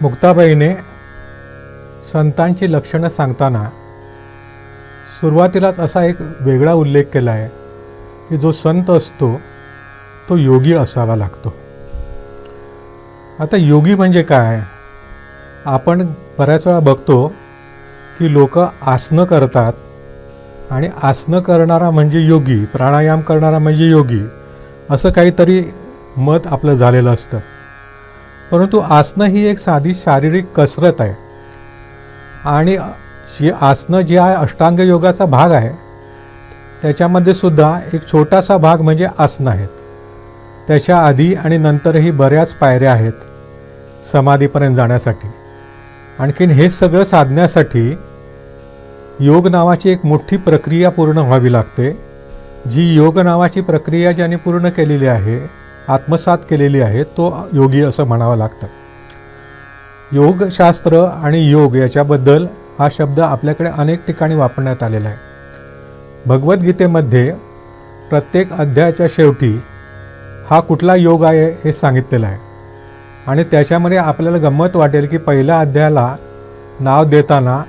मुक्ताबाईने संतांची लक्षणं सांगताना सुरुवातीलाच असा एक वेगळा उल्लेख केला आहे की जो संत असतो तो योगी असावा लागतो. आता योगी म्हणजे काय? आपण बऱ्याच वेळा बघतो की लोक आसनं करतात आणि आसनं करणारा म्हणजे योगी प्राणायाम करणारा म्हणजे योगी असं काहीतरी मत आपलं झालेलं असतं. परंतु आसनं ही एक साधी शारीरिक कसरत आहे. आणि जी आसनं जी आहे अष्टांग योगाचा भाग आहे त्याच्यामध्ये सुद्धा एक छोटासा भाग म्हणजे आसनं आहेत. त्याच्या आधी आणि नंतरही बऱ्याच पायऱ्या आहेत समाधीपर्यंत जाण्यासाठी. आणखीन हे सगळं साधण्यासाठी योग नावाची एक मोठी प्रक्रिया पूर्ण व्हावी लागते. जी योग नावाची प्रक्रिया ज्याने पूर्ण केलेली आहे आत्मसात केलेली आहे तो योगी असं म्हणावं लागतं. योगशास्त्र आणि योग याच्याबद्दल हा शब्द आपल्याकडे अनेक ठिकाणी वापरण्यात आलेला आहे. भगवद्गीतेमध्ये प्रत्येक अध्यायाच्या शेवटी हा कुठला योग आहे हे सांगितलेलं आहे. आणि त्याच्यामध्ये आपल्याला गंमत वाटेल की पहिल्या अध्यायाला नाव देताना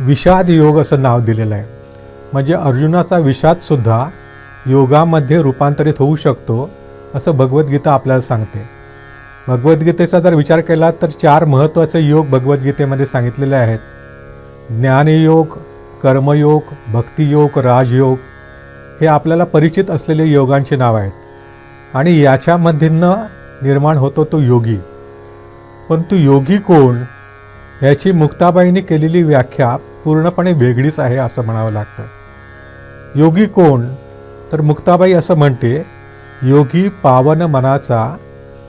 विषाद योग असं नाव दिलेलं आहे. म्हणजे अर्जुनाचा विषादसुद्धा योगामध्ये रूपांतरित होऊ शकतो. असं भगवद्गीता आपल्याला सांगते. भगवद्गीतेचा जर विचार केला तर चार महत्त्वाचे योग भगवद्गीतेमध्ये सांगितलेले आहेत. ज्ञानयोग कर्मयोग भक्तियोग राजयोग हे आपल्याला परिचित असलेले योगांची नाव आहेत. आणि याच्यामधीनं निर्माण होतो तो योगी. पण तो योगी कोण? ह्याची मुक्ताबाईंनी केलेली व्याख्या पूर्णपणे वेगळीच आहे असं म्हणावं लागतं. योगी कोण? तर मुक्ताबाई असं म्हणते योगी पावन मनाचा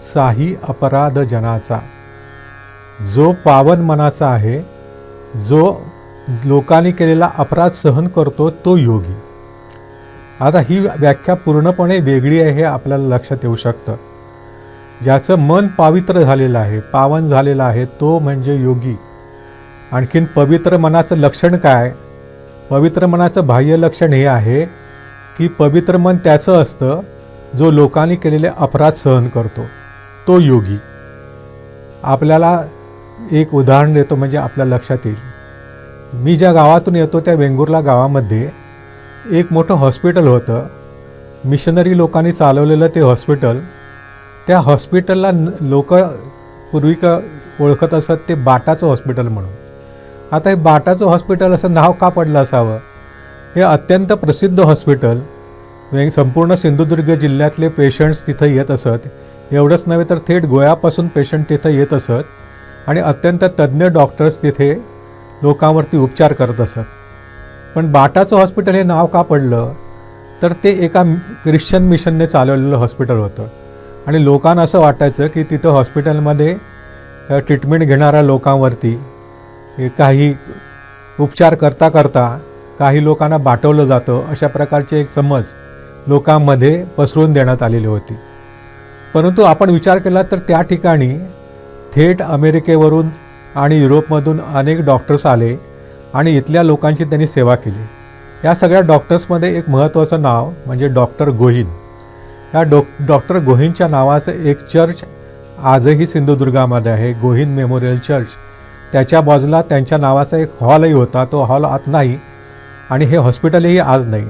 साही अपराध जनाचा. जो पावन मनाचा आहे जो लोकांनी केलेला अपराध सहन करतो तो योगी. आता ही व्याख्या पूर्णपणे वेगळी आहे हे आपल्याला लक्षात येऊ शकतं. ज्याचं मन पावित्र झालेलं आहे पावन झालेलं आहे तो म्हणजे योगी. आणखीन पवित्र मनाचं लक्षण काय? पवित्र मनाचं बाह्य लक्षण हे आहे की पवित्र मन त्याचं असतं जो लोकांनी केलेले अपराध सहन करतो तो योगी. आपल्याला एक उदाहरण देतो म्हणजे आपल्या लक्षात येईल. मी ज्या गावातून येतो त्या वेंगुर्ला गावामध्ये एक मोठं हॉस्पिटल होतं. मिशनरी लोकांनी चालवलेलं ते हॉस्पिटल. त्या हॉस्पिटलला लोक पूर्वी क ओळखत असत ते बाटाचं हॉस्पिटल म्हणून. आता हे बाटाचं हॉस्पिटल असं नाव का पडलं असावं? हे अत्यंत प्रसिद्ध हॉस्पिटल. संपूर्ण सिंधुदुर्ग जिल्ह्यातले पेशंट्स तिथं येत असत. एवढंच नव्हे तर थेट गोव्यापासून पेशंट तिथं येत असत आणि अत्यंत तज्ज्ञ डॉक्टर्स तिथे लोकांवरती उपचार करत असत. पण बाटाचं हॉस्पिटल हे नाव का पडलं? तर ते एका ख्रिश्चन मिशनने चालवलेलं हॉस्पिटल होतं. आणि लोकांना असं वाटायचं की तिथं हॉस्पिटलमध्ये ट्रीटमेंट घेणाऱ्या लोकांवरती काही उपचार करता करता काही लोकांना बाटवलं जातं अशा प्रकारची एक समज लोकांमध्ये पसरवून देण्यात आलेली होती. परंतु आपण विचार केला तर त्या ठिकाणी थेट अमेरिकेवरून आणि युरोपमधून अनेक डॉक्टर्स आले आणि इथल्या लोकांची त्यांनी सेवा केली. या सगळ्या डॉक्टर्समध्ये एक महत्त्वाचं नाव म्हणजे डॉक्टर गोहिन. या डॉ डॉक्टर गोहिनच्या नावाचं एक चर्च आजही सिंधुदुर्गामध्ये आहे गोहिन मेमोरियल चर्च. त्याच्या बाजूला त्यांच्या नावाचा एक हॉलही होता तो हॉल आत नाही आणि हे हॉस्पिटलही आज नाही.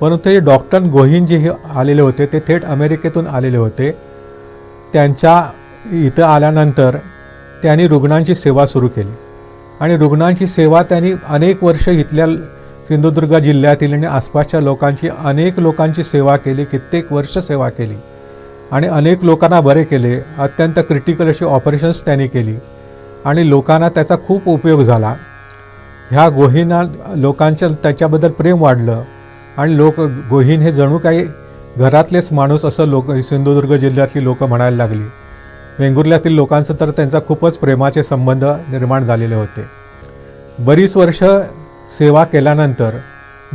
परंतु हे डॉक्टर गोहिन जे हे आलेले होते ते थेट अमेरिकेतून आलेले होते. त्यांच्या इथं आल्यानंतर त्यांनी रुग्णांची सेवा सुरू केली. आणि रुग्णांची सेवा त्यांनी अनेक वर्ष इथल्या सिंधुदुर्ग जिल्ह्यातील आणि आसपासच्या लोकांची अनेक लोकांची सेवा केली कित्येक वर्ष सेवा केली. आणि अनेक लोकांना बरे केले. अत्यंत क्रिटिकल अशी ऑपरेशन्स त्यांनी केली. आणि लोकांना त्याचा खूप उपयोग झाला. ह्या गोहींना लोकांच्या त्याच्याबद्दल प्रेम वाढलं. आणि लोक गोहीन हे जणू काही घरातलेच माणूस असं लोक सिंधुदुर्ग जिल्ह्यातली लोकं म्हणायला लागली. वेंगुर्ल्यातील लोकांचं तर त्यांचा खूपच प्रेमाचे संबंध निर्माण झालेले होते. बरीच वर्ष सेवा केल्यानंतर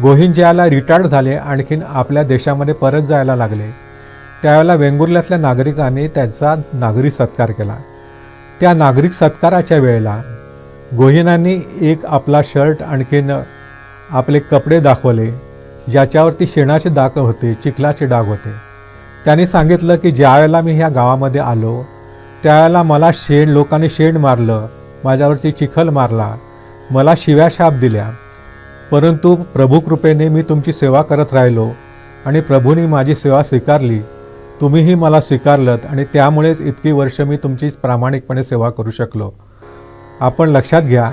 गोहिंजियाला रिटायर्ड झाले आणखीन आपल्या देशामध्ये परत जायला लागले. त्यावेळेला वेंगुर्ल्यातल्या नागरिकांनी त्यांचा नागरी सत्कार केला. त्या नागरिक सत्काराच्या वेळेला गोहिनांनी एक आपला शर्ट आणखीन आपले कपडे दाखवले. ज्याच्यावरती शेणाचे डाग होते चिखलाचे डाग होते. त्यांनी सांगितलं की ज्यावेळेला मी ह्या गावामध्ये आलो त्यावेळेला मला शेण लोकांनी शेण मारलं माझ्यावरती चिखल मारला मला शिव्या शाप दिल्या. परंतु प्रभू कृपेने मी तुमची सेवा करत राहिलो आणि प्रभूने माझी सेवा स्वीकारली. तुम्हीही मला स्वीकारलं आणि त्यामुळेच इतकी वर्ष मी तुमची प्रामाणिकपणे सेवा करू शकलो. आपण लक्षात घ्या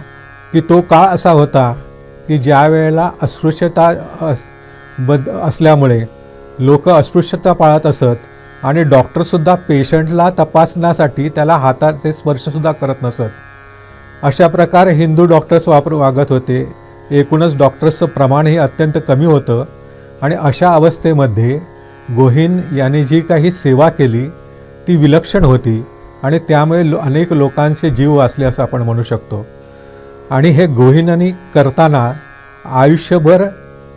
की तो काळ असा होता की ज्या वेळेला अस्पृश्यता अस बद असल्यामुळे लोक अस्पृश्यता पाळत असत आणि डॉक्टरसुद्धा पेशंटला तपासण्यासाठी त्याला हाताचे स्पर्शसुद्धा करत नसत. अशा प्रकारे हिंदू डॉक्टर्स वापर वागत होते. एकूणच डॉक्टर्सचं प्रमाणही अत्यंत कमी होतं आणि अशा अवस्थेमध्ये गोहिन यांनी जी काही सेवा केली ती विलक्षण होती आणि त्यामुळे लो अनेक लोकांचे जीव वाचले असं आपण म्हणू शकतो. आणि हे गोहिनांनी करताना आयुष्यभर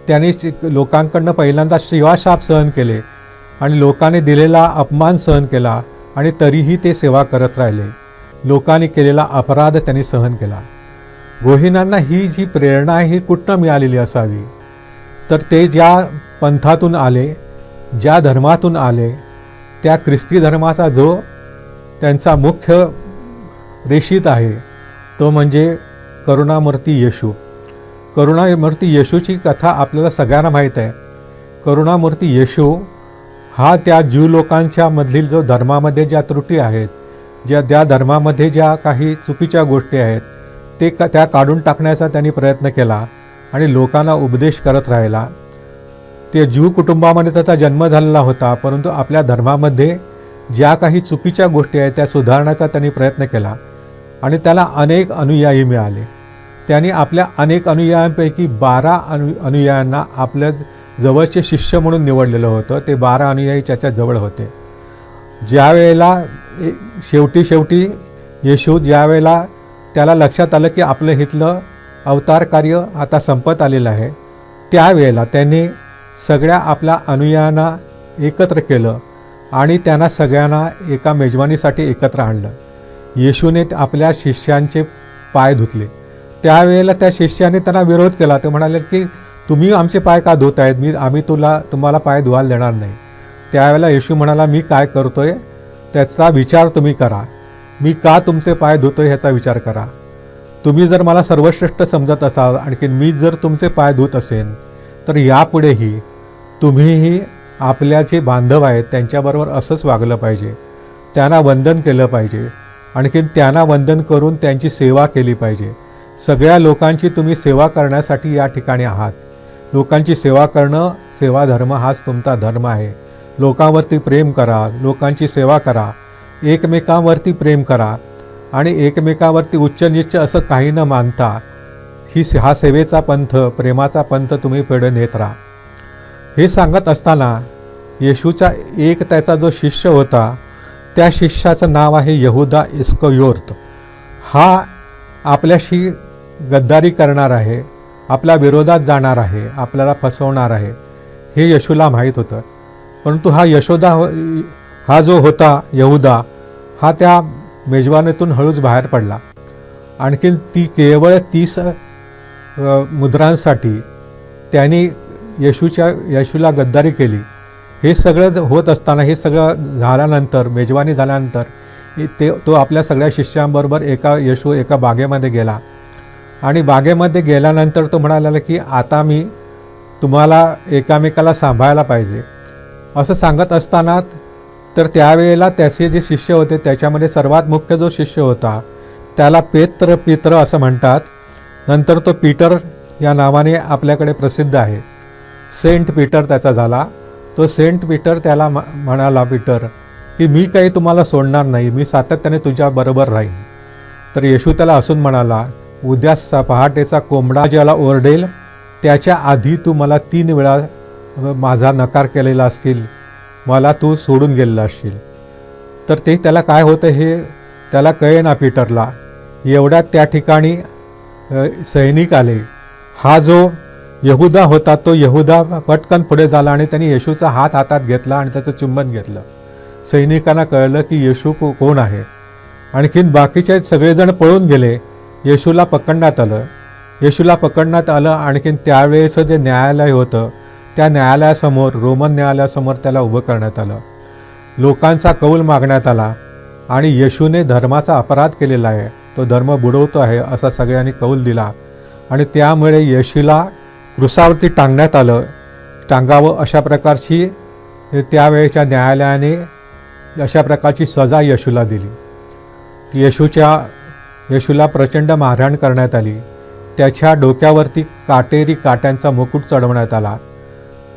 त्यांनी लोकांकडनं पहिल्यांदा शिवाशाप सहन केले आणि लोकांनी दिलेला अपमान सहन केला आणि तरीही ते सेवा करत राहिले. लोकांनी केलेला अपराध त्यांनी सहन केला. गोहिनांना ही जी प्रेरणा आहे ही कुठनं मिळालेली असावी? तर ते ज्या पंथातून आले ज्या धर्मातून आले त्या ख्रिस्ती धर्माचा जो त्यांचा मुख्य रेषित आहे तो म्हणजे करुणामूर्ती येशू. करुणामूर्ती येशूची कथा आपल्याला सगळ्यांना माहीत आहे. करुणामूर्ती येशू हा त्या ज्यू लोकांच्या मधील जो धर्मामध्ये ज्या त्रुटी आहेत ज्या त्या धर्मामध्ये ज्या काही चुकीच्या गोष्टी आहेत ते क त्या काढून टाकण्याचा त्यांनी प्रयत्न केला आणि लोकांना उपदेश करत राहिला. ते ज्यू कुटुंबामध्ये त्याचा जन्म झालेला होता परंतु आपल्या धर्मामध्ये ज्या काही चुकीच्या गोष्टी आहेत त्या सुधारण्याचा त्यांनी प्रयत्न केला आणि त्याला अनेक अनुयायी मिळाले. त्यांनी आपल्या अनेक अनुयायांपैकी बारा अनु अनुयायांना आपल्या जवळचे शिष्य म्हणून निवडलेलं होतं. ते बारा अनुयायी त्याच्याजवळ होते. ज्यावेळेला ए- शेवटी शेवटी येशू ज्यावेळेला त्याला लक्षात आलं की आपलं इथलं अवतार कार्य आता संपत आलेलं आहे त्यावेळेला त्यांनी सगळ्या आपल्या अनुयायांना एकत्र केलं आणि त्यांना सगळ्यांना एका मेजवानीसाठी एकत्र आणलं. येशूने आपल्या शिष्यांचे पाय धुतले. त्यावेळेला त्या शिष्याने त्यांना विरोध केला. ते म्हणाले की तुम्ही आमचे पाय का धुत आहेत मी आम्ही तुला तुम्हाला पाय धुवायला देणार नाही. त्यावेळेला येशू म्हणाला मी काय करतो आहे त्याचा विचार तुम्ही करा. मी का तुमचे पाय धुतो आहे ह्याचा विचार करा. तुम्ही जर मला सर्वश्रेष्ठ समजत असाल आणखी मी जर तुमचे पाय धुत असेन तर यापुढेही तुम्हीही आपल्या जे बांधव आहेत त्यांच्याबरोबर असंच वागलं पाहिजे. त्यांना वंदन केलं पाहिजे. आणखीन त्यांना वंदन करून त्यांची सेवा केली पाहिजे. सगळ्या लोकांची तुम्ही सेवा करण्यासाठी या ठिकाणी आहात. लोकांची सेवा करणं सेवा धर्म हाच तुमचा धर्म आहे. लोकांवरती प्रेम करा लोकांची सेवा करा. एकमेकांवरती प्रेम करा आणि एकमेकांवरती उच्च निच्च असं काही न मानता ही हा सेवेचा पंथ प्रेमाचा पंथ तुम्ही पुढे नेत राहा. हे सांगत असताना येशूचा एक त्याचा जो शिष्य होता त्या शिष्याचं नाव आहे यहुदा इस्कयोर्त हा आपल्याशी गद्दारी करणार आहे आपल्या विरोधात जाणार आहे आपल्याला फसवणार आहे हे यशूला माहीत होतं. परंतु हा यशोदा हा जो होता यहुदा हा त्या मेजवानीतून हळूच बाहेर पडला. आणखीन ती केवळ तीस मुद्रांसाठी त्यांनी येशूच्या येशूला गद्दारी केली. हे सगळं ज- होत असताना हे सगळं झाल्यानंतर मेजवानी झाल्यानंतर ते तो आपल्या सगळ्या शिष्यांबरोबर एका येशू एका बागेमध्ये गेला. आणि बागेमध्ये गेल्यानंतर तो म्हणाला की आता मी तुम्हाला एकामेकाला सांभाळायला पाहिजे. असं सांगत असताना तर त्यावेळेला त्याचे जे शिष्य होते त्याच्यामध्ये सर्वात मुख्य जो शिष्य होता त्याला पेत्र पित्र असं म्हणतात. नंतर तो पीटर या नावाने आपल्याकडे प्रसिद्ध आहे. सेंट पीटर त्याचा झाला. तो सेंट पीटर त्याला म- म्हणाला पीटर की मी काही तुम्हाला सोडणार नाही मी सातत्याने तुझ्याबरोबर राहीन. तर येशू त्याला असून म्हणाला उद्या स पहाटेचा कोंबडा ज्याला ओरडेल त्याच्या आधी तू मला तीन वेळा माझा नकार केलेला असशील मला तू सोडून गेलेला असशील. तर ते त्याला काय होतं हे त्याला कळेना पीटरला. एवढ्यात त्या ठिकाणी सैनिक आले. हा जो यहुदा होता तो यहुदा पटकन पुढे झाला आणि त्यांनी येशूचा हात हातात घेतला आणि त्याचं चुंबन घेतलं. सैनिकांना कळलं की येशू को कोण आहे. आणखीन बाकीचे सगळेजण पळून गेले. येशूला पकडण्यात आलं. येशूला पकडण्यात आलं आणखीन त्यावेळेचं जे न्यायालय होतं त्या न्यायालयासमोर रोमन न्यायालयासमोर त्याला उभं करण्यात आलं. लोकांचा कौल मागण्यात आला आणि येशूने धर्माचा अपराध केलेला आहे. तो धर्म बुडवतो आहे असा सगळ्यांनी कौल दिला आणि त्यामुळे येशूला क्रुसावरती टांगण्यात आलं. टांगावं अशा प्रकारची त्यावेळेच्या न्यायालयाने अशा प्रकारची सजा येशूला दिली. येशूच्या येशूला प्रचंड मारहाण करण्यात आली. त्याच्या डोक्यावरती काटेरी काट्यांचा मुकुट चढवण्यात आला.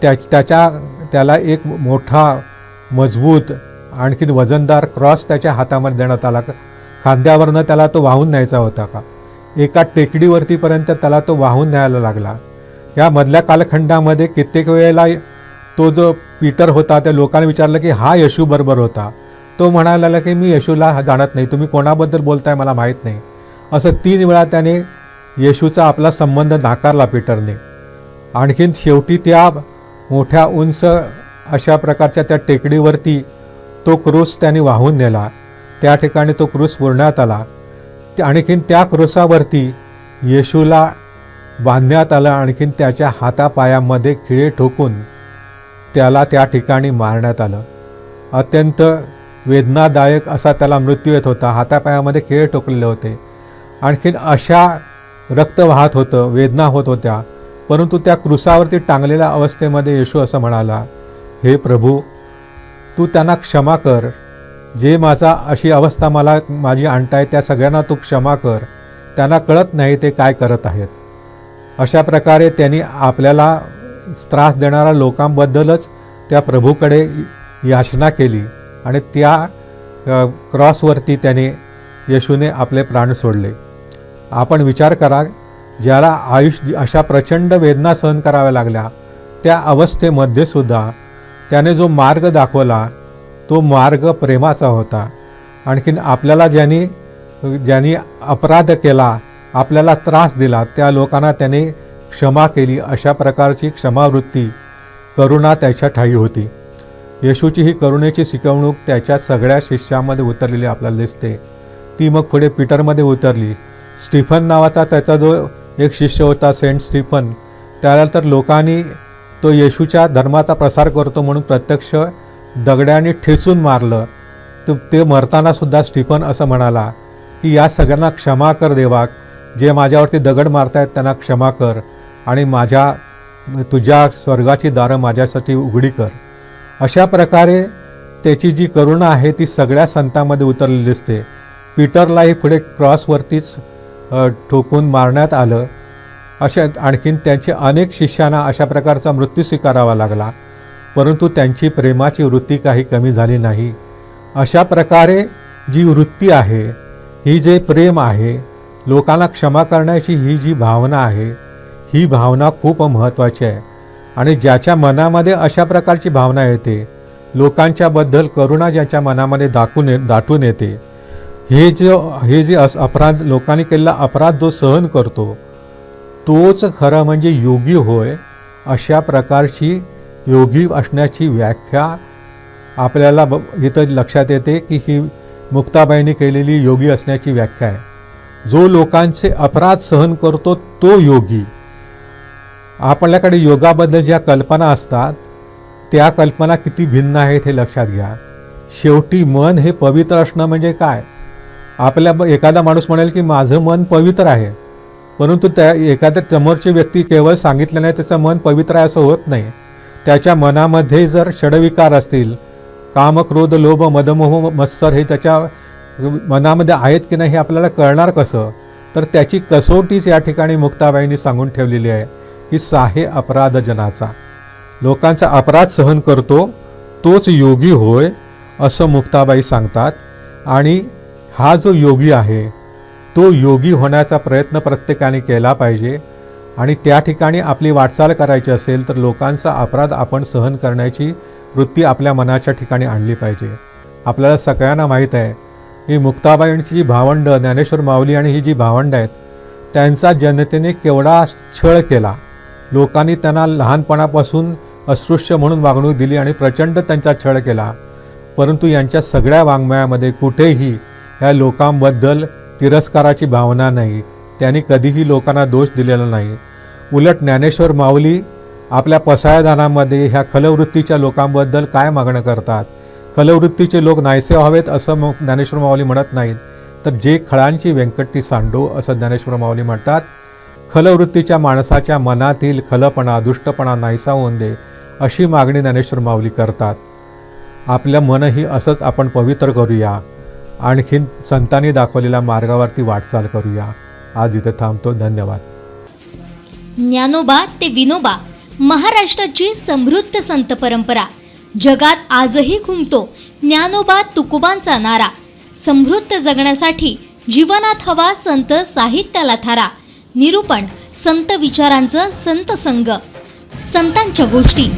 त्या त्याच्या त्याला एक मोठा मजबूत आणखीन वजनदार क्रॉस त्याच्या हातामध्ये देण्यात आला. खांद्यावरनं त्याला तो वाहून न्यायचा होता का? एका टेकडीवरतीपर्यंत त्याला तो वाहून न्यायला लागला. या मधल्या कालखंडामध्ये कित्येक वेळेला तो जो पीटर होता त्या लोकांनी विचारलं की हा येशू बरोबर होता. तो म्हणायला की मी येशूला जाणत नाही. तुम्ही कोणाबद्दल बोलताय मला माहीत नाही. असं तीन वेळा त्याने येशूचा आपला संबंध नाकारला पीटरने. आणखीन शेवटी त्या मोठ्या उंच अशा प्रकारच्या त्या टेकडीवरती तो क्रूस त्याने वाहून नेला. त्या ठिकाणी तो क्रूस पुरण्यात आला. त्या- आणखीन त्या क्रूसावरती येशूला बांधण्यात आलं. आणखीन त्याच्या हातापायामध्ये खिळे ठोकून त्याला त्या ठिकाणी मारण्यात आलं. अत्यंत वेदनादायक असा त्याला मृत्यू येत होता. हातापायामध्ये खेळ टोकलेले होते. आणखीन अशा रक्त वाहत होतं वेदना होत होत्या. परंतु त्या क्रुसावरती टांगलेल्या अवस्थेमध्ये येशू असं म्हणाला हे प्रभू तू त्यांना क्षमा कर. जे माझा अशी अवस्था मला माझी आणताय त्या सगळ्यांना तू क्षमा कर. त्यांना कळत नाही ते काय करत आहेत. अशा प्रकारे त्यांनी आपल्याला त्रास देणाऱ्या लोकांबद्दलच त्या प्रभूकडे याचना केली. आणि त्या क्रॉसवरती त्याने येशूने आपले प्राण सोडले. आपण विचार करा ज्याला आयुष्य अशा प्रचंड वेदना सहन कराव्या लागल्या त्या अवस्थेमध्ये सुद्धा त्याने जो मार्ग दाखवला तो मार्ग प्रेमाचा होता. आणखीन आपल्याला ज्यांनी ज्यांनी अपराध केला आपल्याला त्रास दिला त्या लोकांना त्याने क्षमा केली अशा प्रकारची क्षमावृत्ती करुणा त्याच्या ठाई होती. येशूची ही करुणेची शिकवणूक त्याच्या सगळ्या शिष्यामध्ये उतरलेली आपल्याला दिसते. ती मग पुढे पीटरमध्ये उतरली. स्टीफन नावाचा त्याचा जो एक शिष्य होता सेंट स्टीफन त्याला तर लोकांनी तो येशूच्या धर्माचा प्रसार करतो म्हणून प्रत्यक्ष दगड्याने ठेचून मारलं. तर ते मरताना सुद्धा स्टीफन असं म्हणाला की या सगळ्यांना क्षमा कर देवा जे माझ्यावरती दगड मारतायत त्यांना क्षमा कर आणि माझ्या तुझ्या स्वर्गाची दारं माझ्यासाठी उघडी कर. अशा प्रकारे त्याची जी करुणा आहे ती सगळ्या संतांमध्ये उतरलेली दिसते. पीटरलाही पुढे क्रॉसवरतीच ठोकून मारण्यात आलं. अशा आणखीन त्यांचे अनेक शिष्यांना अशा प्रकारचा मृत्यू स्वीकारावा लागला. परंतु त्यांची प्रेमाची वृत्ती काही कमी झाली नाही. अशा प्रकारे जी वृत्ती आहे ही जे प्रेम आहे लोकांना क्षमा करण्याची ही जी भावना आहे ही भावना खूप महत्त्वाची आहे. आणि ज्याच्या मनामध्ये अशा प्रकारची भावना येते लोकांच्याबद्दल करुणा ज्याच्या मनामध्ये दाखवून ये दाटून येते. हे जो हे जे अस अपराध लोकांनी केलेला अपराध जो सहन करतो तोच खरं म्हणजे योगी होय अशा प्रकारची योगी असण्याची व्याख्या आपल्याला ब इथं लक्षात येते की ही मुक्ताबाईंनी केलेली योगी असण्याची व्याख्या आहे. जो लोकांचे अपराध सहन करतो तो योगी. आपल्याकडे योगाबद्दल ज्या कल्पना असतात त्या कल्पना किती भिन्न आहेत हे लक्षात घ्या. शेवटी मन हे पवित्र असणं म्हणजे काय? आपल्या एखादा माणूस म्हणेल की माझं मन पवित्र आहे परंतु त्या एखाद्या समोरची व्यक्ती केवळ सांगितल्याने त्याचं मन पवित्र आहे असं होत नाही. त्याच्या मनामध्ये जर षडविकार असतील काम क्रोध लोभ मदमोह मत्सर हे त्याच्या मनामध्ये आहेत की नाही हे आपल्याला कळणार कसं? तर त्याची कसोटीच या ठिकाणी मुक्ताबाईंनी सांगून ठेवलेली आहे. की साहे अपराध जनाचा लोकांचा अपराध सहन करतो तोच योगी होय असं मुक्ताबाई सांगतात. आणि हा जो योगी आहे तो योगी होण्याचा प्रयत्न प्रत्येकाने केला पाहिजे. आणि त्या ठिकाणी आपली वाटचाल करायची असेल तर लोकांचा अपराध आपण सहन करण्याची वृत्ती आपल्या मनाच्या ठिकाणी आणली पाहिजे. आपल्याला सगळ्यांना माहीत आहे ही मुक्ताबाईंची जी भावंडं ज्ञानेश्वर माऊली आणि ही जी भावंडं आहेत त्यांचा जनतेने केवढा छळ केला. लोकांनी त्यांना लहानपणापासून अस्पृश्य म्हणून वागणूक दिली आणि प्रचंड त्यांचा छळ केला. परंतु यांच्या सगळ्या वाङ्मयामध्ये कुठेही या लोकांबद्दल तिरस्काराची भावना नाही. त्यांनी कधीही लोकांना दोष दिलेला नाही. उलट ज्ञानेश्वर माऊली आपल्या पसायदानामध्ये ह्या खलवृत्तीच्या लोकांबद्दल काय मागणं करतात? खलवृत्तीचे लोक नाहीसे व्हावेत असं मग ज्ञानेश्वर माऊली म्हणत नाहीत. तर जे खळांची व्यंकटी सांडो असं ज्ञानेश्वर माऊली म्हणतात खलवृत्तीच्या माणसाच्या मनातील खलपणा दुष्टपणा नाहीसा होऊन दे अशी मागणी ज्ञानेश्वर माऊली करतात. आपलं मनही असंच आपण पवित्र करूया. आणखीन संतांनी दाखवलेल्या मार्गावरती वाटचाल करूया. आज इथे थांबतो. धन्यवाद. ज्ञानोबा ते विनोबा महाराष्ट्राची समृद्ध संत परंपरा. जगात आजही घुमतो. ज्ञानोबा तुकोबांचा नारा. समृद्ध जगण्यासाठी जीवनात हवा संत साहित्याला थारा. निरूपण संत विचारांचं संत संग. संतांच्या गोष्टी.